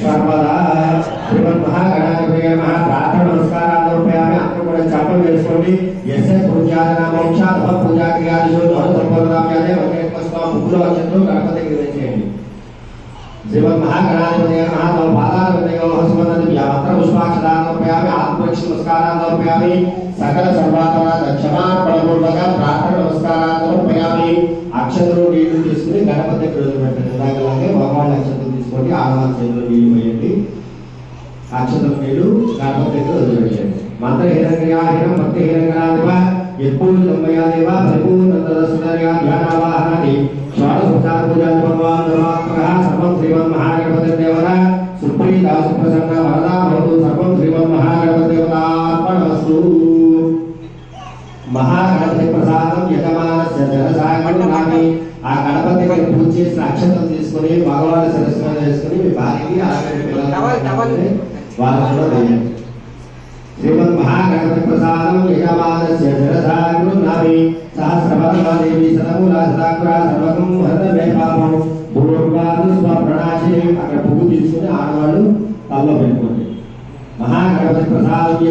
సర్వదా శ్రీమన్ మహాగణాధిపతి ప్రార్థన నమస్కారాలు రూపాయలు అందరూ కూడా జపం చేసుకోండి గణపతి నీళ్ళు తీసుకుని గణపతి పెట్టండి మంత్ర హిరణ్యా హిరం భక్తి హిరణ్యాధిప ఎప్పుడు తొంభయాదేవ పరిపూర్ణ సుందర్యా ధ్యానావాహనాది షోడశోపచార పూజాది భగవాన్ నమాత్మః సర్వం శ్రీమన్ మహాగణపతి దేవత సుప్రీత సుప్రసన్న వరదా భవతు సర్వం శ్రీమన్ మహాగణపతి దేవతార్పణమస్తు మహాగణపతి ప్రసాదం యజమానస్య జనసాగరం నామి ఆ గణపతికి పూజ చేసిన అక్షతలు తీసుకొని భగవాన్ శిరస్సు మీద వేసుకొని మీ భార్యకి అలాగే వాళ్ళకు కూడా శ్రీమన్ ప్రసాదం యజమానస్య శిరసాగరం నామి సహస్రవరదేవి సర్వకం పాపం పూర్వాదు అక్కడ పువ్వు తీసుకుని ఆడవాళ్ళు తల్లో పెట్టుకోండి మహాగణపతి ప్రసాదం